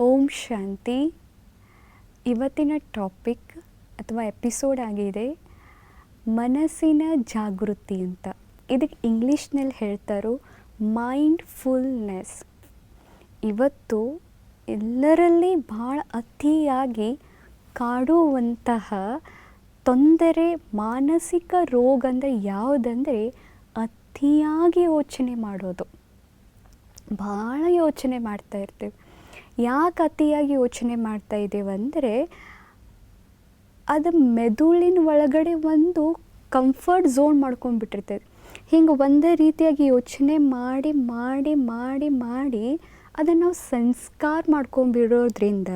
ಓಂ ಶಾಂತಿ. ಇವತ್ತಿನ ಟಾಪಿಕ್ ಅಥವಾ ಎಪಿಸೋಡ್ ಆಗಿದೆ ಮನಸ್ಸಿನ ಜಾಗೃತಿ ಅಂತ. ಇದಕ್ಕೆ ಇಂಗ್ಲೀಷ್ನಲ್ಲಿ ಹೇಳ್ತಾರೋ ಮೈಂಡ್ಫುಲ್ನೆಸ್ ಇವತ್ತು ಎಲ್ಲರಲ್ಲಿ ಭಾಳ ಅತಿಯಾಗಿ ಕಾಡುವಂತಹ ತೊಂದರೆ, ಮಾನಸಿಕ ರೋಗ ಅಂದರೆ ಯಾವುದಂದರೆ ಅತಿಯಾಗಿ ಯೋಚನೆ ಮಾಡೋದು. ಭಾಳ ಯೋಚನೆ ಮಾಡ್ತಾ ಇರ್ತೇವೆ. ಯಾಕೆ ಅತಿಯಾಗಿ ಯೋಚನೆ ಮಾಡ್ತಾ ಇದ್ದೇವೆ ಅಂದರೆ ಅದು ಮೆದುಳಿನ ಒಳಗಡೆ ಒಂದು ಕಂಫರ್ಟ್ ಝೋನ್ ಮಾಡ್ಕೊಂಡ್ಬಿಟ್ಟಿರ್ತದೆ ಹಿಂಗೆ ಒಂದೇ ರೀತಿಯಾಗಿ ಯೋಚನೆ ಮಾಡಿ ಮಾಡಿ ಮಾಡಿ ಮಾಡಿ ಅದನ್ನು ನಾವು ಸಂಸ್ಕಾರ ಮಾಡ್ಕೊಂಡ್ಬಿಡೋದ್ರಿಂದ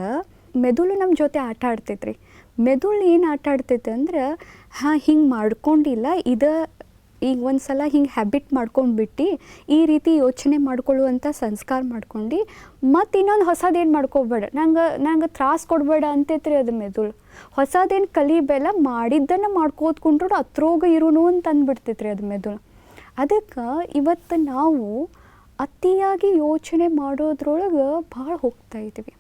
ಮೆದುಳು ನಮ್ಮ ಜೊತೆ ಆಟ ಆಡ್ತೈತ್ರಿ. ಮೆದುಳು ಏನು ಆಟ ಆಡ್ತೈತೆ ಅಂದ್ರೆ, ಹಾಂ, ಹಿಂಗೆ ಮಾಡ್ಕೊಂಡಿಲ್ಲ, ಇದು ಈಗ ಒಂದು ಸಲ ಹಿಂಗೆ ಹ್ಯಾಬಿಟ್ ಮಾಡ್ಕೊಂಡ್ಬಿಟ್ಟು ಈ ರೀತಿ ಯೋಚನೆ ಮಾಡ್ಕೊಳ್ಳುವಂಥ ಸಂಸ್ಕಾರ ಮಾಡ್ಕೊಂಡು ಮತ್ತು ಇನ್ನೊಂದು ಹೊಸದೇನು ಮಾಡ್ಕೋಬೇಡ. ನಂಗೆ ನಂಗೆ ತ್ರಾಸ ಕೊಡಬೇಡ ಅಂತೈತ್ರಿ ಅದು ಮೆದುಳು. ಹೊಸದೇನು ಕಲಿಬೇಲ ಮಾಡಿದ್ದನ್ನು ಮಾಡ್ಕೋತ ಕುಂಡ್ರು ಅತ್ರೋಗ ಇರುನು ಅಂತ ಅಂದ್ಬಿಡ್ತೈತ್ರಿ ಅದು ಮೆದುಳು. ಅದಕ್ಕೆ ಇವತ್ತು ನಾವು ಅತಿಯಾಗಿ ಯೋಚನೆ ಮಾಡೋದ್ರೊಳಗೆ ಭಾಳ ಹೋಗ್ತಾ ಇದ್ವಿ.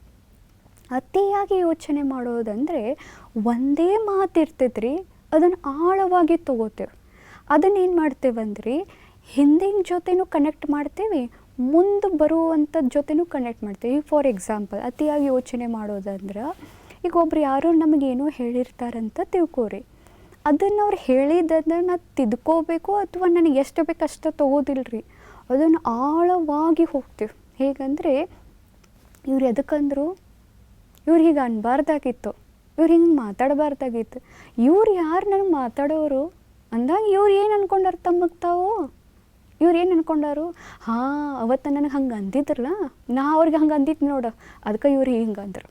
ಅತಿಯಾಗಿ ಯೋಚನೆ ಮಾಡೋದಂದರೆ ಒಂದೇ ಮಾತು ಇರ್ತೈತ್ರಿ ಅದನ್ನು ಆಳವಾಗಿ ತೊಗೋತೇವೆ. ಅದನ್ನು ಏನು ಮಾಡ್ತೇವೆ ಅಂದ್ರೆ, ಹಿಂದಿನ ಜೊತೆನೂ ಕನೆಕ್ಟ್ ಮಾಡ್ತೇವೆ, ಮುಂದೆ ಬರುವಂಥದ್ದು ಜೊತೆನೂ ಕನೆಕ್ಟ್ ಮಾಡ್ತೀವಿ. ಫಾರ್ ಎಕ್ಸಾಂಪಲ್ ಅತಿಯಾಗಿ ಯೋಚನೆ ಮಾಡೋದಂದ್ರೆ, ಈಗ ಒಬ್ರು ಯಾರೋ ನಮಗೇನೋ ಹೇಳಿರ್ತಾರಂತ ತಿಳ್ಕೊರಿ. ಅದನ್ನು ಅವ್ರು ಹೇಳಿದ್ದನ್ನು ನಾ ತಿದ್ಕೋಬೇಕು ಅಥವಾ ನನಗೆ ಎಷ್ಟು ಬೇಕು ಅಷ್ಟು ತೊಗೋದಿಲ್ಲ ರೀ ಅದನ್ನು ಆಳವಾಗಿ ಹೋಗ್ತೀವಿ. ಹೇಗಂದರೆ, ಇವ್ರು ಎದಕ್ಕಂದ್ರು ಇವ್ರು ಹೀಗೆ ಅನ್ಬಾರ್ದಾಗಿತ್ತು. ಇವ್ರು ಹಿಂಗೆ ಮಾತಾಡಬಾರ್ದಾಗಿತ್ತು. ಇವ್ರು ಯಾರು ನನಗೆ ಮಾತಾಡೋರು? ಅಂದಾಗ ಇವ್ರು ಏನು ಅನ್ಕೊಂಡಾರ ತಮಗೆ ತಾವು? ಇವ್ರು ಏನು ಅನ್ಕೊಂಡಾರು? ಹಾಂ, ಅವತ್ತು ನನಗೆ ಹಂಗೆ ಅಂದಿದ್ರಲ್ಲ, ನಾ ಅವ್ರಿಗೆ ಹಂಗೆ ಅಂದಿತ್ತು ನೋಡು ಅದಕ್ಕೆ ಇವ್ರು ಹಿಂಗೆ ಅಂದರು.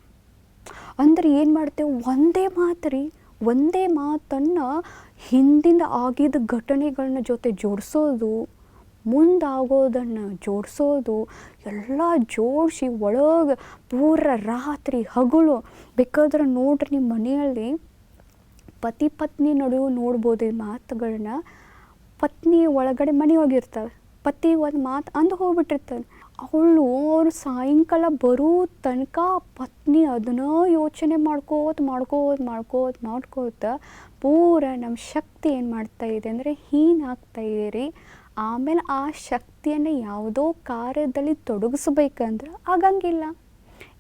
ಅಂದ್ರೆ ಏನು ಮಾಡ್ತೇವೆ? ಒಂದೇ ಮಾತು ರೀ, ಒಂದೇ ಮಾತನ್ನು ಹಿಂದಿಂದ ಆಗಿದ್ದ ಘಟನೆಗಳನ್ನ ಜೊತೆ ಜೋಡಿಸೋದು, ಮುಂದಾಗೋದನ್ನು ಜೋಡಿಸೋದು, ಎಲ್ಲ ಜೋಡಿಸಿ ಒಳಗೆ ಪೂರ ರಾತ್ರಿ ಹಗಲು ಬೇಕಾದ್ರೆ ನೋಡ್ರಿ ನಿಮ್ಮ ಮನೆಯಲ್ಲಿ. ಪತಿ ಪತ್ನಿ ನಡುವೆ ನೋಡ್ಬೋದು ಈ ಮಾತುಗಳನ್ನ, ಪತ್ನಿ ಒಳಗಡೆ ಮನೆ ಹೋಗಿರ್ತಾವೆ ಪತಿ ಒಂದು ಮಾತು ಅಂದು ಹೋಗ್ಬಿಟ್ಟಿರ್ತಾನೆ ಅವಳು ಅವ್ರು ಸಾಯಂಕಾಲ ಬರೋ ತನಕ ಪತ್ನಿ ಅದನ್ನ ಯೋಚನೆ ಮಾಡ್ಕೋತ ಮಾಡ್ಕೋತ ಮಾಡ್ಕೋತ ಮಾಡ್ಕೋತ ಪೂರ ನಮ್ಮ ಶಕ್ತಿ ಏನು ಮಾಡ್ತಾ ಇದೆ ಅಂದರೆ ಹೀನಾಗ್ತಾ ಇದೆ ರೀ. ಆಮೇಲೆ ಆ ಶಕ್ತಿಯನ್ನು ಯಾವುದೋ ಕಾರ್ಯದಲ್ಲಿ ತೊಡಗಿಸ್ಬೇಕಂದ್ರೆ ಆಗಂಗಿಲ್ಲ.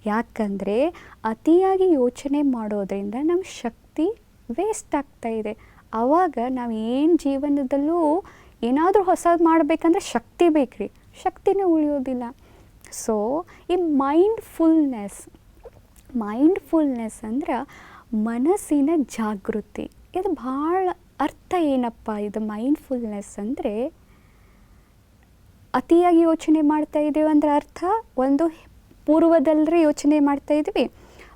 ಯಾಕಂದರೆ ಅತಿಯಾಗಿ ಯೋಚನೆ ಮಾಡೋದರಿಂದ ನಮ್ಮ ಶಕ್ತಿ ವೇಸ್ಟ್ ಆಗ್ತಾ ಇದೆ. ಆವಾಗ ನಾವು ಏನು ಜೀವನದಲ್ಲೂ ಏನಾದರೂ ಹೊಸದು ಮಾಡಬೇಕಂದ್ರೆ ಶಕ್ತಿ ಬೇಕ್ರಿ. ಶಕ್ತಿನೇ ಉಳಿಯೋದಿಲ್ಲ. ಸೊ ಈ ಮೈಂಡ್ಫುಲ್ನೆಸ್ ಮೈಂಡ್ಫುಲ್ನೆಸ್ ಅಂದ್ರೆ ಮನಸ್ಸಿನ ಜಾಗೃತಿ. ಇದು ಭಾಳ ಅರ್ಥ ಏನಪ್ಪ ಇದು ಮೈಂಡ್ಫುಲ್ನೆಸ್ ಅಂದರೆ? ಅತಿಯಾಗಿ ಯೋಚನೆ ಮಾಡ್ತಾ ಇದ್ದೀವಿ ಅಂದ್ರೆ ಅರ್ಥ? ಒಂದು ಪೂರ್ವದಲ್ಲೇ ಯೋಚನೆ ಮಾಡ್ತಾ ಇದ್ದೀವಿ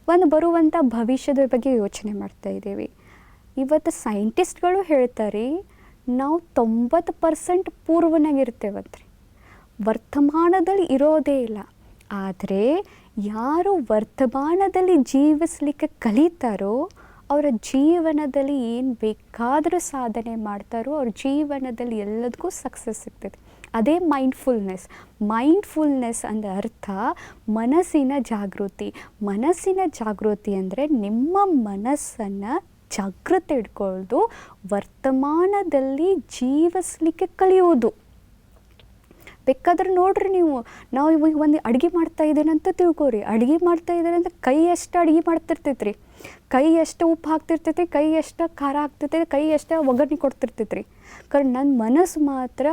ಒಂದು ಬರುವಂಥ ಭವಿಷ್ಯದ ಬಗ್ಗೆ ಯೋಚನೆ ಮಾಡ್ತಾ ಇದ್ದೀವಿ ಇವತ್ತು ಸೈಂಟಿಸ್ಟ್ಗಳು ಹೇಳ್ತಾರೆ, ನಾವು ತೊಂಬತ್ತು ಪರ್ಸೆಂಟ್ ಪೂರ್ವನಾಗಿರ್ತೇವತ್ರಿ. ವರ್ತಮಾನದಲ್ಲಿ ಇರೋದೇ ಇಲ್ಲ. ಆದರೆ ಯಾರು ವರ್ತಮಾನದಲ್ಲಿ ಜೀವಿಸಲಿಕ್ಕೆ ಕಲಿತಾರೋ, ಅವರ ಜೀವನದಲ್ಲಿ ಏನು ಬೇಕಾದರೂ ಸಾಧನೆ ಮಾಡ್ತಾರೋ, ಅವ್ರ ಜೀವನದಲ್ಲಿ ಎಲ್ಲದಕ್ಕೂ ಸಕ್ಸಸ್ ಸಿಗ್ತದೆ. ಅದೇ ಮೈಂಡ್ಫುಲ್ನೆಸ್ ಮೈಂಡ್ಫುಲ್ನೆಸ್ ಅಂದ ಅರ್ಥ ಮನಸ್ಸಿನ ಜಾಗೃತಿ. ಮನಸ್ಸಿನ ಜಾಗೃತಿ ಅಂದರೆ ನಿಮ್ಮ ಮನಸ್ಸನ್ನು ಜಾಗೃತಿ ಇಟ್ಕೊಳ್ಳೋದು ವರ್ತಮಾನದಲ್ಲಿ ಜೀವಿಸಲಿಕ್ಕೆ ಕಲಿಯೋದು ಬೇಕಾದ್ರೆ ನೋಡ್ರಿ ನೀವು. ನಾವು ಇವಾಗ ಒಂದು ಅಡುಗೆ ಮಾಡ್ತಾ ಇದ್ದೇನೆ ಅಂತ ತಿಳ್ಕೊರಿ. ಅಡುಗೆ ಮಾಡ್ತಾ ಅಂತ ಕೈ ಎಷ್ಟು ಅಡುಗೆ ಮಾಡ್ತಿರ್ತೈತ್ರಿ. ಕೈ ಎಷ್ಟು ಉಪ್ಪು ಹಾಕ್ತಿರ್ತೈತಿ ಕೈ ಎಷ್ಟು ಖಾರ ಹಾಕ್ತಿರ್ತೈತಿ ಕೈ ಎಷ್ಟು ಒಗ್ಗರಣೆ ಕೊಡ್ತಿರ್ತೈತ್ರಿ. ಕರೆ ನನ್ನ ಮನಸ್ಸು ಮಾತ್ರ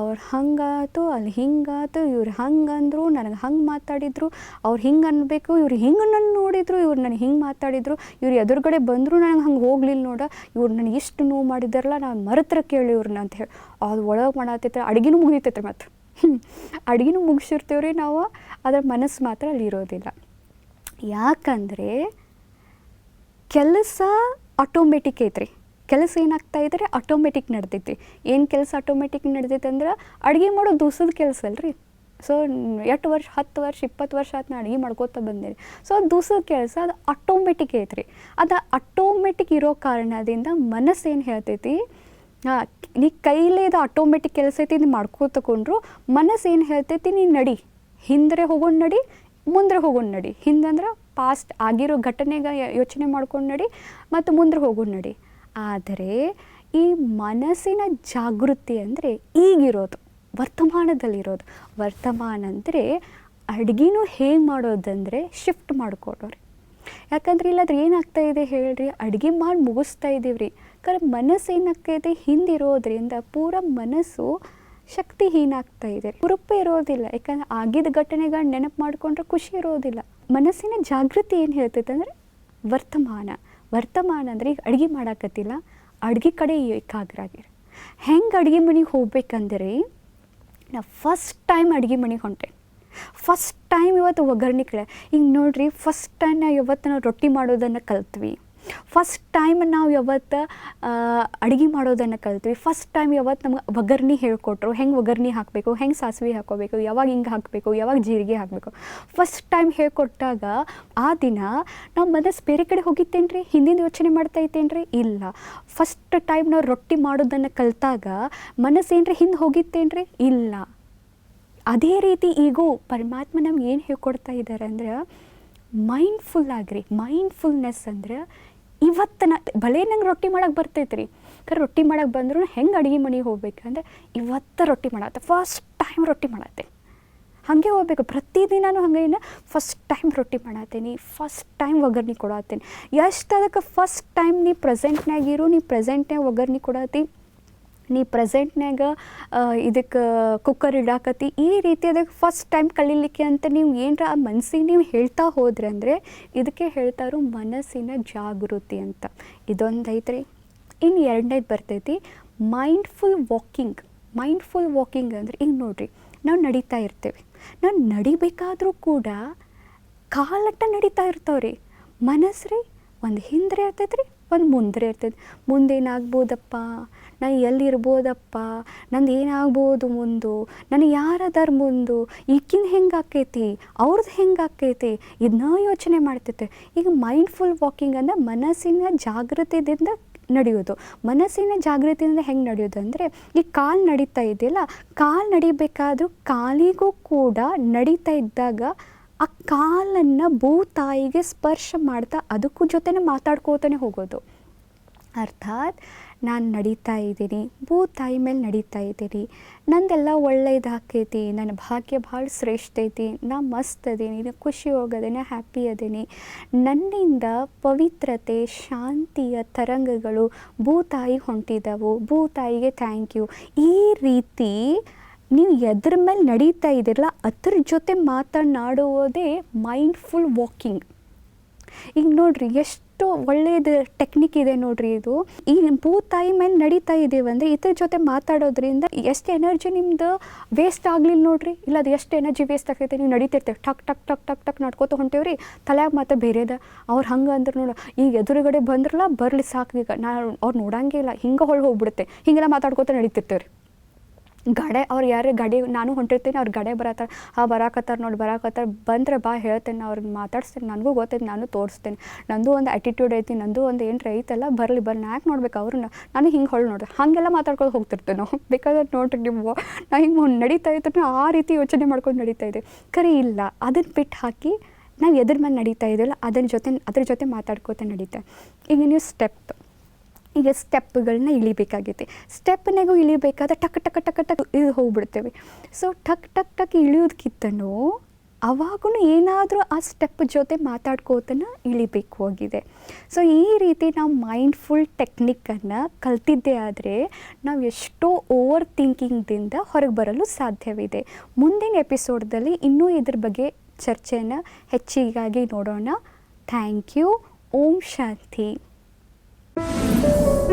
ಅವ್ರು ಹಂಗಾತು, ಅಲ್ಲಿ ಹಿಂಗಾತು, ಇವ್ರು ಹಂಗಂದ್ರು ನನಗೆ ಹಂಗೆ ಮಾತಾಡಿದ್ರು, ಅವ್ರು ಹಿಂಗೆ ಅನ್ಬೇಕು, ಇವ್ರು ಹಿಂಗೆ ನನ್ನ ನೋಡಿದ್ರು, ಇವ್ರು ನನಗೆ ಹಿಂಗೆ ಮಾತಾಡಿದ್ರು, ಇವ್ರು ಎದುರುಗಡೆ ಬಂದರೂ ನನಗೆ ಹಂಗೆ ಹೋಗ್ಲಿಲ್ಲ ನೋಡ, ಇವ್ರು ನನಗೆ ಇಷ್ಟು ನೋವು ಮಾಡಿದಾರಲ್ಲ ನಾನು ಮರತ್ರ ಕೇಳಿ ಇವ್ರನ್ನ ಅಂತ ಹೇಳಿ. ಅದು ಒಳಗೆ ಮಾಡತ್ತೈತೆ ಅಡುಗೆನೂ ಮುಗಿತೈತೆ ಮತ್ತು. ಅಡುಗೆನೂ ಮುಗಿಸಿರ್ತೀವಿ ರೀ ನಾವು ಅದರ ಮನಸ್ಸು ಮಾತ್ರ ಅಲ್ಲಿರೋದಿಲ್ಲ. ಯಾಕಂದರೆ ಕೆಲಸ ಆಟೋಮೆಟಿಕ್ ಐತ್ರಿ. ಕೆಲಸ ಏನಾಗ್ತಾ ಇದ್ರೆ ಆಟೋಮೆಟಿಕ್ ನಡ್ದೈತಿ ಏನು ಕೆಲಸ ಆಟೋಮೆಟಿಕ್ ನಡೆದೈತೆ ಅಂದ್ರೆ ಅಡುಗೆ ಮಾಡೋ ದೂಸದ ಕೆಲಸ ಅಲ್ರಿ. ಸೊ ಎಷ್ಟು ವರ್ಷ, ಹತ್ತು ವರ್ಷ, ಇಪ್ಪತ್ತು ವರ್ಷ ನಾ ಅಡುಗೆ ಮಾಡ್ಕೋತ ಬಂದೇನೆ ಸೊ ಅದು ದೂಸದ ಕೆಲಸ, ಅದು ಆಟೋಮೆಟಿಕ್ ಐತ್ರಿ. ಅದು ಆಟೋಮೆಟಿಕ್ ಇರೋ ಕಾರಣದಿಂದ ಮನಸ್ಸು ಏನು ಹೇಳ್ತೈತಿ? ನೀ ಕೈಲೇ ಇದು ಆಟೋಮೆಟಿಕ್ ಕೆಲಸ ಐತಿ, ನೀನು ಮಾಡ್ಕೋ ತಗೊಂಡ್ರು ಮನಸ್ಸು ಏನು ಹೇಳ್ತೈತಿ, ನೀನು ನಡಿ. ಹಿಂದ್ರೆ ಹೋಗೋಣ ನಡಿ, ಮುಂದ್ರೆ ಹೋಗೋಣ ನಡಿ. ಹಿಂದಂದ್ರೆ ಪಾಸ್ಟ್ ಆಗಿರೋ ಘಟನೆಗೆ ಯೋಚನೆ ಮಾಡ್ಕೊಂಡು ನಡಿ, ಮತ್ತು ಮುಂದ್ರೆ ಹೋಗೋಣ ನಡಿ. ಆದರೆ, ಈ ಮನಸ್ಸಿನ ಜಾಗೃತಿ ಅಂದರೆ ಈಗಿರೋದು, ವರ್ತಮಾನದಲ್ಲಿರೋದು. ವರ್ತಮಾನ ಅಂದರೆ ಅಡುಗೆನೂ ಹೇಗೆ ಮಾಡೋದಂದರೆ ಶಿಫ್ಟ್ ಮಾಡ್ಕೊಡೋರಿ ಯಾಕಂದ್ರೆ ಇಲ್ಲಾದ್ರೆ ಏನಾಗ್ತಾ ಇದೆ ಹೇಳ್ರಿ? ಅಡುಗೆ ಮಾಡಿ ಮುಗಿಸ್ತಾ ಇದ್ದೀವಿ ರೀ ಕರೆ ಮನಸ್ಸು ಏನಾಗ್ತೈತೆ ಹಿಂದಿರೋದ್ರಿಂದ ಪೂರ ಮನಸ್ಸು ಶಕ್ತಿಹೀನ ಇದೆ. ಹುರುಪ ಇರೋದಿಲ್ಲ. ಯಾಕಂದ್ರೆ ಆಗಿದ ಘಟನೆಗಳನ್ನ ನೆನಪು ಮಾಡ್ಕೊಂಡ್ರೆ ಖುಷಿ ಇರೋದಿಲ್ಲ. ಮನಸ್ಸಿನ ಜಾಗೃತಿ ಏನು ಹೇಳ್ತೈತೆ ಅಂದರೆ ವರ್ತಮಾನ. ವರ್ತಮಾನ ಅಂದರೆ ಈಗ ಅಡುಗೆ ಮಾಡಾಕತ್ತಿಲ್ಲ. ಅಡುಗೆ ಕಡೆ ಏಕಾಗ್ರ ಆಗಿರಿ ಹೆಂಗೆ ಅಡುಗೆ ಮನೆಗೆ ಹೋಗ್ಬೇಕಂದ್ರೆ, ನಾ ಫಸ್ಟ್ ಟೈಮ್ ಅಡುಗೆ ಮನೆಗೆ ಹೊಂಟೆ. ಫಸ್ಟ್ ಟೈಮ್ ಇವತ್ತು ಒಗ್ಗರಣೆ ಕಡೆ. ಈಗ ನೋಡ್ರಿ ಫಸ್ಟ್ ಟೈಮ್ ನಾವು ಯಾವತ್ತು ನಾವು ರೊಟ್ಟಿ ಮಾಡೋದನ್ನು ಕಲ್ತ್ವಿ. ಫಸ್ಟ್ ಟೈಮ್ ನಾವು ಯಾವತ್ತು ಅಡುಗೆ ಮಾಡೋದನ್ನು ಕಲ್ತ್ವಿ. ಫಸ್ಟ್ ಟೈಮ್ ಯಾವತ್ತು ನಮ್ಗೆ ಒಗ್ಗರ್ಣಿ ಹೇಳ್ಕೊಟ್ರು. ಹೆಂಗೆ ಒಗ್ಗರ್ಣಿ ಹಾಕಬೇಕು? ಹೆಂಗೆ ಸಾಸಿವೆ ಹಾಕೋಬೇಕು ಯಾವಾಗ ಹಿಂಗೆ ಹಾಕಬೇಕು? ಯಾವಾಗ ಜೀರಿಗೆ ಹಾಕಬೇಕು? ಫಸ್ಟ್ ಟೈಮ್ ಹೇಳ್ಕೊಟ್ಟಾಗ ಆ ದಿನ ನಾವು ಮನಸ್ಸು ಬೇರೆ ಕಡೆ ಹೋಗಿತ್ತೇನು ರೀ ಹಿಂದಿನ ಯೋಚನೆ ಮಾಡ್ತಾ ಇತ್ತೇನು ಇಲ್ಲ. ಫಸ್ಟ್ ಟೈಮ್ ನಾವು ರೊಟ್ಟಿ ಮಾಡೋದನ್ನು ಕಲ್ತಾಗ ಮನಸ್ಸು ರೀ ಹಿಂದೆ ಹೋಗಿತ್ತೇನು ರೀ ಇಲ್ಲ. ಅದೇ ರೀತಿ ಈಗೂ ಪರಮಾತ್ಮ ನಮ್ಗೆ ಏನು ಹೇಳ್ಕೊಡ್ತಾ ಇದ್ದಾರೆ ಅಂದ್ರೆ ಮೈಂಡ್ಫುಲ್ ಆಗ್ರಿ ಮೈಂಡ್ಫುಲ್ನೆಸ್ ಅಂದ್ರೆ ಇವತ್ತು ನಾ ನಂಗೆ ರೊಟ್ಟಿ ಮಾಡೋಕೆ ಬರ್ತೈತ್ರಿ. ಕರೆ ರೊಟ್ಟಿ ಮಾಡೋಕೆ ಬಂದ್ರು ಹೆಂಗೆ ಅಡುಗೆ ಮನೆಗೆ ಹೋಗ್ಬೇಕಂದ್ರೆ ಇವತ್ತು ರೊಟ್ಟಿ ಮಾಡತ್ತೆ ಫಸ್ಟ್ ಟೈಮ್ ರೊಟ್ಟಿ ಮಾಡತ್ತೆ. ಹಾಗೆ ಹೋಗ್ಬೇಕು ಪ್ರತಿದಿನವೂ ಹಂಗೇನು ಫಸ್ಟ್ ಟೈಮ್ ರೊಟ್ಟಿ ಮಾಡತ್ತೀನಿ ಫಸ್ಟ್ ಟೈಮ್ ಒಗ್ಗರ್ಣೆ ಕೊಡತ್ತೀನಿ. ಎಷ್ಟು ಅದಕ್ಕೆ ಫಸ್ಟ್ ಟೈಮ್ ನೀ ಪ್ರೆಸೆಂಟ್ನಾಗಿರು ನೀ ಪ್ರೆಸೆಂಟ್ನಾಗ ಒಗ್ಗರ್ಣೆ ಕೊಡತ್ತಿ? ನೀ ಪ್ರೆಸೆಂಟ್ನಾಗ ಇದಕ್ಕೆ ಕುಕ್ಕರ್ ಇಡಾಕತಿ ಈ ರೀತಿ ಅದಕ್ಕೆ ಫಸ್ಟ್ ಟೈಮ್ ಕಲೀಲಿಕ್ಕೆ ಅಂತ ನೀವು ಏನರ ಆ ಮನಸ್ಸಿಗೆ ನೀವು ಹೇಳ್ತಾ ಹೋದ್ರೆ ಅಂದರೆ ಇದಕ್ಕೆ ಹೇಳ್ತಾರೋ ಮನಸ್ಸಿನ ಜಾಗೃತಿ ಅಂತ. ಇದೊಂದು ಐತ್ರಿ. ಇನ್ನು ಎರಡನೇದು ಬರ್ತೈತಿ ಮೈಂಡ್ಫುಲ್ ವಾಕಿಂಗ್ ಮೈಂಡ್ಫುಲ್ ವಾಕಿಂಗ್ ಅಂದರೆ ಈಗ ನೋಡಿರಿ, ನಾವು ನಡೀತಾ ಇರ್ತೇವೆ. ನಾವು ನಡಿಬೇಕಾದರೂ ಕೂಡ ಕಾಲಟ್ಟ ನಡೀತಾ ಇರ್ತಾವ್ರಿ. ಮನಸ್ಸು ರೀ ಒಂದು ಹಿಂದ್ರೆ ಇರ್ತೈತೆ ರೀ ಒಂದು ಮುಂದೆ ಇರ್ತೈತೆ. ಮುಂದೇನಾಗ್ಬೋದಪ್ಪ ನಾನು ಎಲ್ಲಿರ್ಬೋದಪ್ಪ? ನಂದು ಏನಾಗ್ಬೋದು ಮುಂದು? ನನಗೆ ಯಾರದಾರ ಮುಂದು? ಈಕಿನ ಹೆಂಗೆ ಆಕೈತಿ ಅವ್ರದ್ದು ಹೆಂಗೆ ಆಕೈತಿ ಇದನ್ನ ಯೋಚನೆ ಮಾಡ್ತೈತೆ. ಈಗ ಮೈಂಡ್ಫುಲ್ ವಾಕಿಂಗ್ ಅಂದರೆ ಮನಸ್ಸಿನ ಜಾಗೃತಿದಿಂದ ನಡೆಯೋದು. ಮನಸ್ಸಿನ ಜಾಗೃತಿಯಿಂದ ಹೆಂಗೆ ನಡೆಯೋದು ಅಂದರೆ, ಈ ಕಾಲು ನಡೀತಾ ಇದೆಯಲ್ಲ, ಕಾಲು ನಡಿಬೇಕಾದ್ರೂ ಕಾಲಿಗೂ ಕೂಡ ನಡೀತಾ ಇದ್ದಾಗ ಆ ಕಾಲನ್ನು ಭೂತಾಯಿಗೆ ಸ್ಪರ್ಶ ಮಾಡ್ತಾ ಅದಕ್ಕೂ ಜೊತೆನೇ ಮಾತಾಡ್ಕೋತಾನೆ ಹೋಗೋದು. ಅರ್ಥಾತ್ ನಾನು ನಡೀತಾ ಇದ್ದೀನಿ, ಭೂತಾಯಿ ಮೇಲೆ ನಡೀತಾ ಇದ್ದೀನಿ, ನಂದೆಲ್ಲ ಒಳ್ಳೇದು ಹಾಕೈತಿ ನನ್ನ ಭಾಗ್ಯ ಭಾಳ ಶ್ರೇಷ್ಠ ಐತಿ, ನಾ ಮಸ್ತ್ ಅದೀನಿ ಖುಷಿ ಹೋಗೋದೇನೆ ಹ್ಯಾಪಿ ಅದೀನಿ. ನನ್ನಿಂದ ಪವಿತ್ರತೆ, ಶಾಂತಿಯ ತರಂಗಗಳು ಭೂತಾಯಿ ಹೊಂಟಿದವು. ಭೂತಾಯಿಗೆ ಥ್ಯಾಂಕ್ ಯು ಈ ರೀತಿ ನೀವು ಎದ್ರ ಮೇಲೆ ನಡೀತಾ ಇದ್ದೀರಲ್ಲ ಅದ್ರ ಜೊತೆ ಮಾತನಾಡುವುದೇ ಮೈಂಡ್ಫುಲ್ ವಾಕಿಂಗ್ ಈಗ ನೋಡ್ರಿ, ಎಷ್ಟು ಒಳ್ಳೆಯದು ಟೆಕ್ನಿಕ್ ಇದೆ ನೋಡ್ರಿ ಇದು. ಈ ಭೂತಾಯಿ ಮೇಲೆ ನಡೀತಾ ಇದ್ದೀವಿ ಅಂದರೆ ಇದ್ರ ಜೊತೆ ಮಾತಾಡೋದ್ರಿಂದ ಎಷ್ಟು ಎನರ್ಜಿ ನಿಮ್ದು ವೇಸ್ಟ್ ಆಗಲಿಲ್ಲ ನೋಡ್ರಿ. ಇಲ್ಲ, ಅದು ಎಷ್ಟು ಎನರ್ಜಿ ವೇಸ್ಟ್ ಆಗ್ತೈತೆ, ನೀವು ನಡೀತಿರ್ತೇವೆ ಟಕ್ ಟಕ್ ಟಕ್ ಟಕ್ ಟಕ್ ನಡ್ಕೋತ ಹೊಂಟೇವ್ರಿ. ತಲೆಯಾಗ ಮತ್ತೆ ಬೇರೆದ. ಅವ್ರು ಹಂಗೆ ಅಂದ್ರೆ ನೋಡು. ಈಗ ಎದುರುಗಡೆ ಬಂದ್ರಲ್ಲ, ಬರಲಿ ಸಾಕು ಈಗ. ನಾ ಅವ್ರು ನೋಡಂಗೇ ಇಲ್ಲ. ಹಿಂಗೆ ಹೊಳ್ ಹೋಗ್ಬಿಡುತ್ತೆ. ಹಿಂಗೆಲ್ಲ ಮಾತಾಡ್ಕೋತ ನಡೀತಿರ್ತೇವ್ರಿ. ಗಾಡೆ, ಅವ್ರು ಯಾರು ಗಡಿ, ನಾನು ಹೊಂಟಿರ್ತೀನಿ, ಅವ್ರು ಗಡೆ ಬರತ್ತಾರ. ಆ ಬರಾಕತ್ತಾರ ನೋಡಿ, ಬರಾಕತ್ತಾರ ಬಂದ್ರೆ ಬಾ, ಹೇಳ್ತೇನೆ ಅವ್ರಿಗೆ ಮಾತಾಡಿಸ್ತೇನೆ. ನನಗೂ ಗೊತ್ತೈತೆ, ನಾನು ತೋರಿಸ್ತೇನೆ. ನಂದು ಒಂದು ಆ್ಯಟಿಟ್ಯೂಡ್ ಐತಿ, ನಂದು ಒಂದು ಏನು ಐತಲ್ಲ, ಬರಲಿ, ಬರ್ಲಿ, ನಾ ಯಾಕೆ ನೋಡ್ಬೇಕು ಅವ್ರನ್ನ ನಾನು ಹಿಂಗೆ ಹೊಳ್ ನೋಡ್ರಿ ಹಾಗೆಲ್ಲ ಮಾತಾಡ್ಕೊಂಡು ಹೋಗ್ತಿರ್ತೇವೆ ನಾವು. ಬೇಕಾದ್ರೆ ನೋಡ್ರಿ ನೀವು. ನಾ ಹಿಂಗೆ ನಡೀತಾ ಇದ್ರು ಆ ರೀತಿ ಯೋಚನೆ ಮಾಡ್ಕೊಂಡು ನಡೀತಾ ಇದೆ ಕರೆ ಇಲ್ಲ. ಅದನ್ನು ಬಿಟ್ಟು ಹಾಕಿ ನಾವು ಎದ್ರ ಮೇಲೆ ನಡೀತಾ ಇದೆಯಲ್ಲ ಅದನ್ನ ಜೊತೆ ಅದ್ರ ಜೊತೆ ಮಾತಾಡ್ಕೋತ ನಡೀತಾ. ಈಗ ನೀವು ಸ್ಟೆಪ್ ಈಗ ಸ್ಟೆಪ್ಗಳನ್ನ ಇಳಿಬೇಕಾಗೈತೆ. ಸ್ಟೆಪ್ನಾಗೂ ಇಳಿಬೇಕಾದ್ರೆ ಟಕ್ ಟಕ್ ಟಕ್ ಟಕ್ ಇದು ಹೋಗ್ಬಿಡ್ತೇವೆ. ಸೊ ಟಕ್ ಟಕ್ ಟಕ್ ಇಳಿಯೋದಕ್ಕಿಂತನೂ ಅವಾಗೂ ಏನಾದರೂ ಆ ಸ್ಟೆಪ್ ಜೊತೆ ಮಾತಾಡ್ಕೋತನ ಇಳಿಬೇಕು ಆಗಿದೆ. ಸೊ ಈ ರೀತಿ ನಾವು ಮೈಂಡ್ಫುಲ್ ಟೆಕ್ನಿಕ್ಕನ್ನು ಕಲ್ತಿದ್ದೇ ಆದರೆ ನಾವು ಎಷ್ಟೋ ಓವರ್ ಥಿಂಕಿಂಗ್ದಿಂದ ಹೊರಗೆ ಬರಲು ಸಾಧ್ಯವಿದೆ. ಮುಂದಿನ ಎಪಿಸೋಡ್ದಲ್ಲಿ ಇನ್ನೂ ಇದ್ರ ಬಗ್ಗೆ ಚರ್ಚೆಯನ್ನು ಹೆಚ್ಚಿಗಾಗಿ ನೋಡೋಣ. ಥ್ಯಾಂಕ್ ಯು ಓಂ ಶಾಂತಿ. you